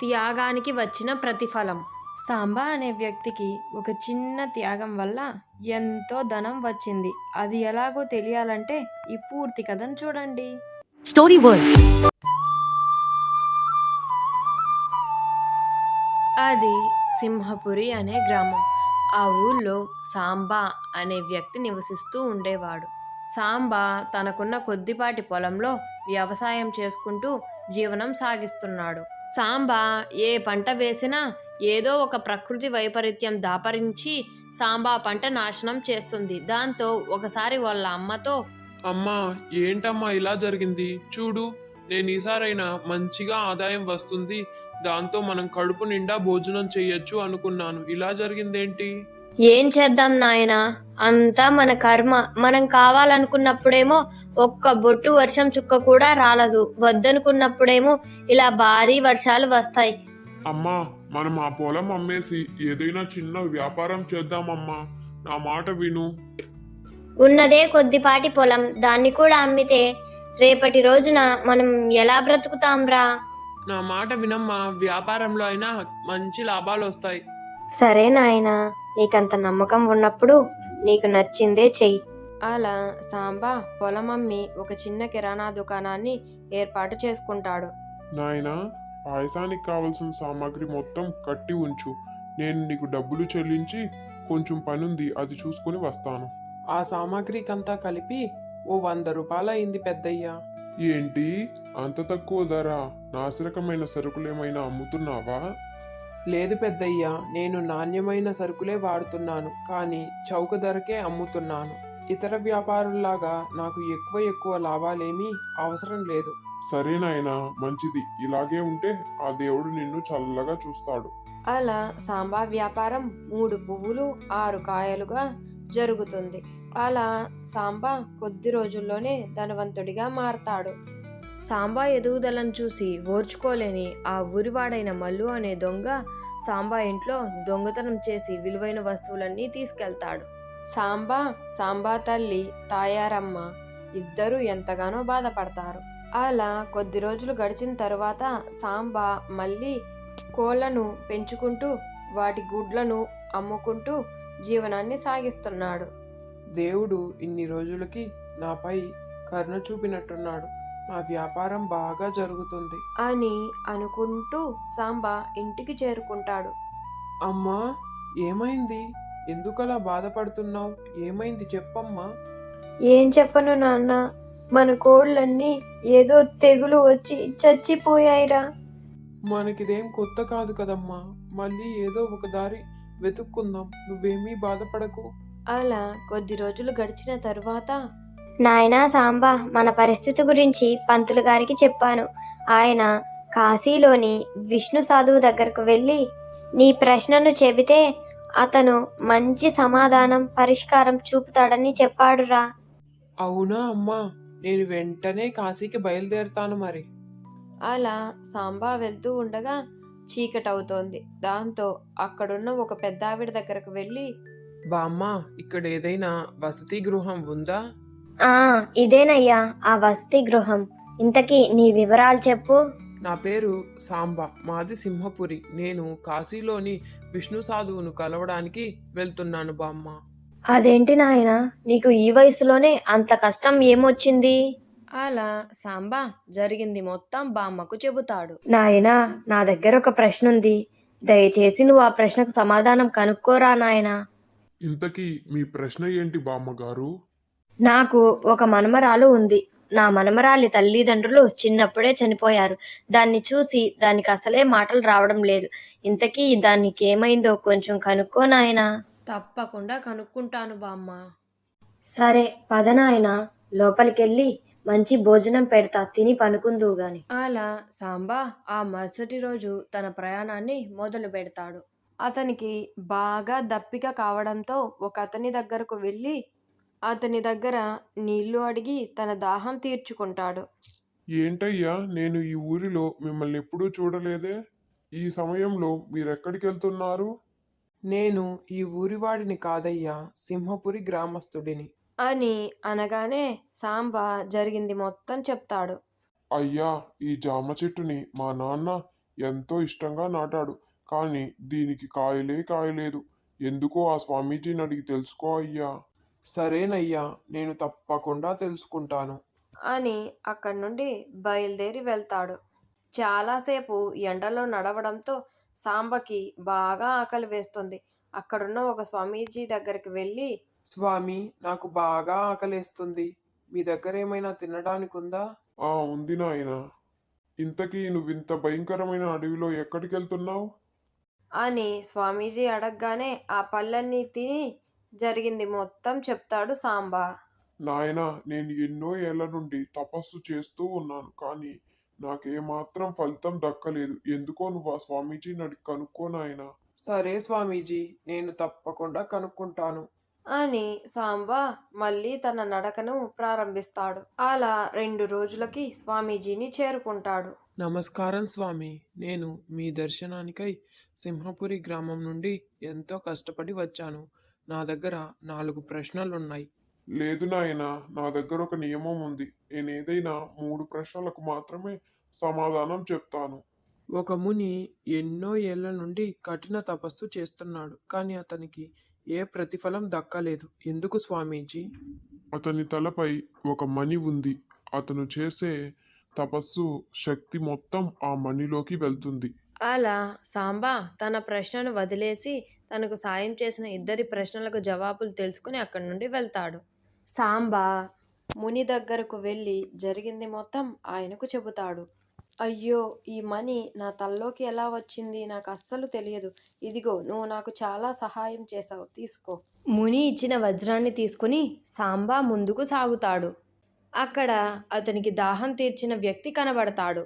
త్యాగానికి వచ్చిన ప్రతిఫలం. సాంబా అనే వ్యక్తికి ఒక చిన్న త్యాగం వల్ల ఎంతో ధనం వచ్చింది. అది ఎలాగో తెలియాలంటే ఈ పూర్తి కథను చూడండి. Story World. అది సింహపురి అనే గ్రామం. ఆ ఊళ్ళో సాంబా అనే వ్యక్తి నివసిస్తూ ఉండేవాడు. సాంబా తనకున్న కొద్దిపాటి పొలంలో వ్యవసాయం చేసుకుంటూ జీవనం సాగిస్తున్నాడు. సాంబ ఏ పంట వేసినా ఏదో ఒక ప్రకృతి వైపరీత్యం దాపరించి సాంబా పంట నాశనం చేస్తుంది. దాంతో ఒకసారి వాళ్ళ అమ్మతో అమ్మా ఏంటమ్మా ఇలా జరిగింది? చూడు నేను ఈసారైనా మంచిగా ఆదాయం వస్తుంది దాంతో మనం కడుపు నిండా భోజనం చేయొచ్చు అనుకున్నాను. ఇలా జరిగిందేంటి? ఏం చేద్దాం నాయనా? అంతా మన కర్మ. మనం కావాలనుకున్నప్పుడేమో ఒక్క బొట్టు వర్షం చుక్క కూడా రాలదు. వద్దనుకున్నప్పుడేమో ఇలా భారీ వర్షాలు వస్తాయి. అమ్మా మనం ఆ పొలం అమ్మేసి ఏదైనా చిన్న వ్యాపారం చేద్దామమ్మా. నా మాట విను. ఉన్నదే కొద్దిపాటి పొలం. దాన్ని కూడా అమ్మితే రేపటి రోజున మనం ఎలా బ్రతుకుతాంరా నా మాట వినమ్మా. వ్యాపారంలో అయినా మంచి లాభాలు వస్తాయి. సరే నాయనా. నీకంత నమ్మకం ఉన్నప్పుడు నీకు నచ్చిందే చెయ్యి. అలా సాంబా పొలం అమ్మి ఒక చిన్న కిరాణా దుకాణాన్ని ఏర్పాటు చేసుకుంటాడు. నాయనా పాయసానికి కావలసిన సామాగ్రి మొత్తం కట్టి ఉంచు. నేను నీకు డబ్బులు చెల్లించి కొంచెం పనుంది అది చూసుకుని వస్తాను. ఆ సామాగ్రికంతా కలిపి ఓ వంద రూపాయలు అయింది పెద్దయ్యా. ఏంటి? అంత తక్కువ ధర నాసిరకమైన సరుకులేమైనా అమ్ముతున్నావా? లేదు పెద్దయ్యా నేను నాణ్యమైన సరుకులే వాడుతున్నాను కానీ చౌక ధరకే అమ్ముతున్నాను. ఇతర వ్యాపారుల్లాగా నాకు ఎక్కువ ఎక్కువ లాభాలేమీ అవసరం లేదు. సరే నాయనా మంచిది. ఇలాగే ఉంటే ఆ దేవుడు నిన్ను చల్లగా చూస్తాడు. అలా సాంబా వ్యాపారం మూడు పువ్వులు ఆరు కాయలుగా జరుగుతుంది. అలా సాంబా కొద్ది రోజుల్లోనే ధనవంతుడిగా మారతాడు. సాంబా ఎదుగుదలను చూసి ఓర్చుకోలేని ఆ ఊరివాడైన మల్లు అనే దొంగ సాంబా ఇంట్లో దొంగతనం చేసి విలువైన వస్తువులన్నీ తీసుకెళ్తాడు. సాంబా సాంబా తల్లి తాయారమ్మ ఇద్దరూ ఎంతగానో బాధపడతారు. అలా కొద్ది రోజులు గడిచిన తర్వాత సాంబా మళ్ళీ కోళ్ళను పెంచుకుంటూ వాటి గుడ్లను అమ్ముకుంటూ జీవనాన్ని సాగిస్తున్నాడు. దేవుడు ఇన్ని రోజులకి నాపై కరుణ చూపినట్టున్నాడు. నా వ్యాపారం బాగా జరుగుతుంది. అని అనుకుంటూ సాంబా ఇంటికి చేరుకుంటాడు. అమ్మా ఏమైంది? ఎందుకలా బాధపడుతున్నావు? ఏమైంది చెప్పమ్మా. ఏం చెప్పను నాన్న మన కోళ్ళన్నీ ఏదో తెగులు వచ్చి చచ్చిపోయాయిరా. మనకిదేం కొత్త కాదు కదమ్మా. మళ్ళీ ఏదో ఒక దారి వెతుక్కుందాం. నువ్వేమీ బాధపడకు. అలా కొద్ది రోజులు గడిచిన తరువాత నాయనా సాంబా మన పరిస్థితి గురించి పంతులు గారికి చెప్పాను. ఆయన కాశీలోని విష్ణు సాధువు దగ్గరకు వెళ్ళి నీ ప్రశ్నను చెబితే అతను మంచి సమాధానం పరిష్కారం చూపుతాడని చెప్పాడురా. అవునా అమ్మా నేను వెంటనే కాశీకి బయలుదేరుతాను మరి. అలా సాంబా వెళ్తూ ఉండగా చీకటవుతోంది. దాంతో అక్కడున్న ఒక పెద్ద ఆవిడ దగ్గరకు వెళ్ళి బామ్మ ఇక్కడ ఏదైనా వసతి గృహం ఉందా? ఆ ఇదేనయ్యా ఆ వసతి గృహం. ఇంతకీ నీ వివరాలు చెప్పు. నా పేరు సాంబ మాది సింహపురి. నేను కాశీలోని విష్ణు సాధువును కలవడానికి వెళ్తున్నాను బామ్మ. అదేంటి నాయనా నీకు ఈ వయసులోనే అంత కష్టం ఏమొచ్చింది? అలా సాంబా జరిగింది మొత్తం బామ్మకు చెబుతాడు. నాయనా నా దగ్గర ఒక ప్రశ్న ఉంది దయచేసి నువ్వు ఆ ప్రశ్నకు సమాధానం కనుక్కోరా నాయనా. ఇంతకీ మీ ప్రశ్న ఏంటి బామ్మగారు? నాకు ఒక మనమరాలు ఉంది. నా మనమరాలి తల్లిదండ్రులు చిన్నప్పుడే చనిపోయారు. దాన్ని చూసి దానికి అసలే మాటలు రావడం లేదు. ఇంతకీ దానికి ఏమైందో కొంచెం కనుక్కో నాయనా. తప్పకుండా కనుక్కుంటాను బామ్మ. సరే పద నాయనా. లోపలికెళ్ళి మంచి భోజనం పెడతా. తిని పనుకుందువు గాని. అలా సాంబా ఆ మరుసటి రోజు తన ప్రయాణాన్ని మొదలు పెడతాడు. అతనికి బాగా దప్పిక కావడంతో ఒక అతని దగ్గరకు వెళ్ళి అతని దగ్గర నీళ్ళు అడిగి తన దాహం తీర్చుకుంటాడు. ఏంటయ్యా? నేను ఈ ఊరిలో మిమ్మల్ని ఎప్పుడూ చూడలేదే? ఈ సమయంలో మీరెక్కడికి వెళ్తున్నారు నేను ఈ ఊరివాడిని కాదయ్యా సింహపురి గ్రామస్తుడిని అని అనగానే సాంబా జరిగింది మొత్తం చెప్తాడు. అయ్యా ఈ జామ చెట్టుని మా నాన్న ఎంతో ఇష్టంగా నాటాడు. కానీ దీనికి కాయలే కాయలేదు. ఎందుకో ఆ స్వామీజీని అడిగి తెలుసుకో అయ్యా. సరేనయ్యా నేను తప్పకుండా తెలుసుకుంటాను. అని అక్కడి నుండి బయలుదేరి వెళ్తాడు. చాలాసేపు ఎండలో నడవడంతో సాంబకి బాగా ఆకలి వేస్తుంది. అక్కడున్న ఒక స్వామీజీ దగ్గరికి వెళ్ళి స్వామి నాకు బాగా ఆకలేస్తుంది. మీ దగ్గర ఏమైనా తినడానికి ఉందా? ఆ ఉంది నాయన. ఇంతకీ నువ్వింత భయంకరమైన అడవిలో ఎక్కడికి వెళ్తున్నావు అని స్వామీజీ అడగగానే ఆ పళ్ళన్నీ తిని జరిగింది మొత్తం చెప్తాడు సాంబా. నాయనా నేను ఎన్నో ఏళ్ళ నుండి తపస్సు చేస్తూ ఉన్నాను కానీ నాకేమాత్రం ఫలితం దక్కలేదు. ఎందుకో నువ్వు ఆ స్వామీజీని అడిగి కనుక్కో నాయనా. సరే స్వామీజీ నేను తప్పకుండా కనుక్కుంటాను. అని సాంబా మళ్ళీ తన నడకను ప్రారంభిస్తాడు. అలా రెండు రోజులకి స్వామీజీని చేరుకుంటాడు. నమస్కారం స్వామి. నేను మీ దర్శనానికై సింహపురి గ్రామం నుండి ఎంతో కష్టపడి వచ్చాను. నా దగ్గర నాలుగు ప్రశ్నలున్నాయి. లేదు నాయనా నా దగ్గర ఒక నియమం ఉంది. నేను ఏదైనా మూడు ప్రశ్నలకు మాత్రమే సమాధానం చెప్తాను. ఒక ముని ఎన్నో ఏళ్ళ నుండి కఠిన తపస్సు చేస్తున్నాడు కానీ అతనికి ఏ ప్రతిఫలం దక్కలేదు. ఎందుకు స్వామీజీ? అతని తలపై ఒక మణి ఉంది. అతను చేసే తపస్సు శక్తి మొత్తం ఆ మణిలోకి వెళ్తుంది. అలా సాంబా తన ప్రశ్నను వదిలేసి తనకు సాయం చేసిన ఇద్దరి ప్రశ్నలకు జవాబులు తెలుసుకుని అక్కడి నుండి వెళ్తాడు. సాంబా ముని దగ్గరకు వెళ్ళి జరిగింది మొత్తం ఆయనకు చెబుతాడు. అయ్యో ఈ మనీ నా తల్లోకి ఎలా వచ్చింది నాకు అస్సలు తెలియదు. ఇదిగో నువ్వు నాకు చాలా సహాయం చేశావు. తీసుకో. ముని ఇచ్చిన వజ్రాన్ని తీసుకుని సాంబా ముందుకు సాగుతాడు. అక్కడ అతనికి దాహం తీర్చిన వ్యక్తి కనబడతాడు.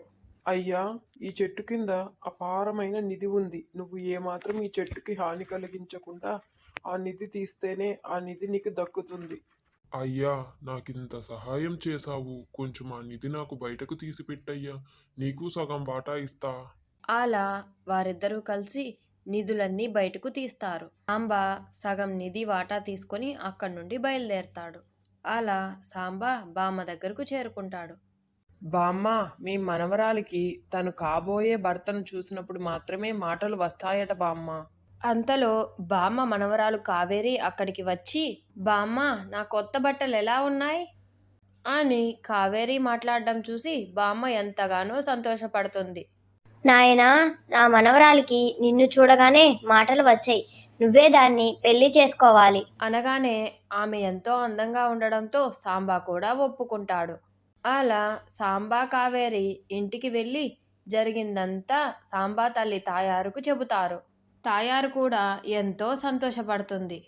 అయ్యా ఈ చెట్టు కింద అపారమైన నిధి ఉంది. నువ్వు ఏమాత్రం ఈ చెట్టుకి హాని కలిగించకుండా ఆ నిధి తీస్తేనే ఆ నిధి నీకు దక్కుతుంది. అయ్యా నాకింత సహాయం చేశావు. కొంచెం ఆ నిధి నాకు బయటకు తీసి పెట్టయ్యా నీకు సగం వాటా ఇస్తా. అలా వారిద్దరూ కలిసి నిధులన్నీ బయటకు తీస్తారు. సాంబా సగం నిధి వాటా తీసుకొని అక్కడి నుండి బయలుదేరతాడు. అలా సాంబా బామ్మ దగ్గరకు చేరుకుంటాడు. బామ్మ మీ మనవరాలికి తను కాబోయే భర్తను చూసినప్పుడు మాత్రమే మాటలు వస్తాయట బామ్మ. అంతలో బామ్మ మనవరాలు కావేరి అక్కడికి వచ్చి బామ్మ నా కొత్త బట్టలు ఎలా ఉన్నాయి? అని కావేరి మాట్లాడడం చూసి బామ్మ ఎంతగానో సంతోషపడుతుంది. నాయనా నా మనవరాలికి నిన్ను చూడగానే మాటలు వచ్చాయి. నువ్వే దాన్ని పెళ్ళి చేసుకోవాలి. అనగానే ఆమె ఎంతో అందంగా ఉండడంతో సాంబా కూడా ఒప్పుకుంటాడు. అలా సాంబా కావేరి ఇంటికి వెళ్ళి జరిగిందంతా సాంబా తల్లి తాయారుకు చెబుతారు. తాయారు కూడా ఎంతో సంతోషపడుతుంది.